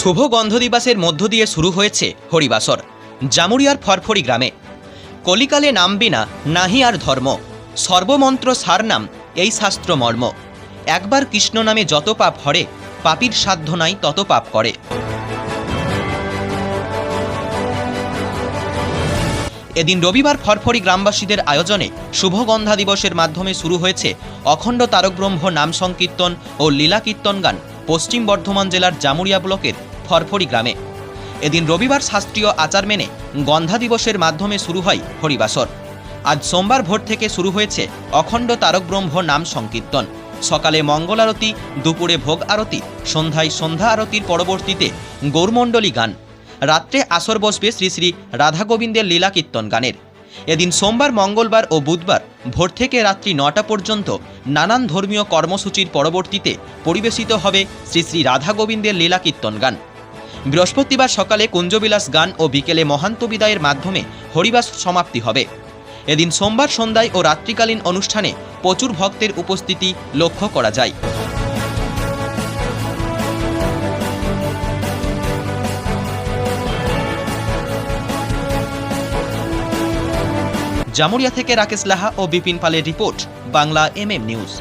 শুভ গন্ধ দিবসের মধ্য দিয়ে শুরু হয়েছে হরিবাসর, জামুরিয়ার ফরফরি গ্রামে। কলিকালে নামবে না নাহি আর ধর্ম, সর্বমন্ত্র সার নাম এই শাস্ত্র মর্ম। একবার কৃষ্ণ নামে যত পাপ হরে, পাপীর সাধ্য নাই তত পাপ করে। এদিন রবিবার ফরফরি গ্রামবাসীদের আয়োজনে শুভগন্ধা দিবসের মাধ্যমে শুরু হয়েছে অখণ্ড তারকব্রহ্ম নাম সংকীর্তন ও লীলা কীর্তন গান। পশ্চিম বর্ধমান জেলার জামুরিয়া ব্লকের ফরফরি গ্রামে। এদিন রবিবার শাস্ত্রীয় আচার মেনে গন্ধা দিবসের মাধ্যমে শুরু হয় হরিবাসর। আজ সোমবার ভোর থেকে শুরু হয়েছে অখণ্ড তারকব্রহ্ম নাম সংকীর্তন। সকালে মঙ্গল আরতি, দুপুরে ভোগ আরতি, সন্ধ্যায় সন্ধ্যা আরতির পরবর্তীতে গৌরমণ্ডলী গান। রাত্রে আসর বসবে শ্রী শ্রী রাধা গোবিন্দের লীলা কীর্তন গানের। এদিন সোমবার, মঙ্গলবার ও বুধবার ভোর থেকে রাত্রি নটা পর্যন্ত নানান ধর্মীয় কর্মসূচির পরবর্তীতে পরিবেশিত হবে শ্রী শ্রী রাধা গোবিন্দের লীলা কীর্তন গান। বৃহস্পতিবার সকালে কুঞ্জবিলাস গান ও বিকেলে মহান্ত বিদায়ের মাধ্যমে হরিবাস সমাপ্তি হবে। এদিন সোমবার সন্ধ্যায় ও রাত্রিকালীন অনুষ্ঠানে প্রচুর ভক্তের উপস্থিতি লক্ষ্য করা যায়। জামুরিয়া থেকে রাকেশ লাহা ও বিপিন পালের রিপোর্ট বাংলা এম নিউজ।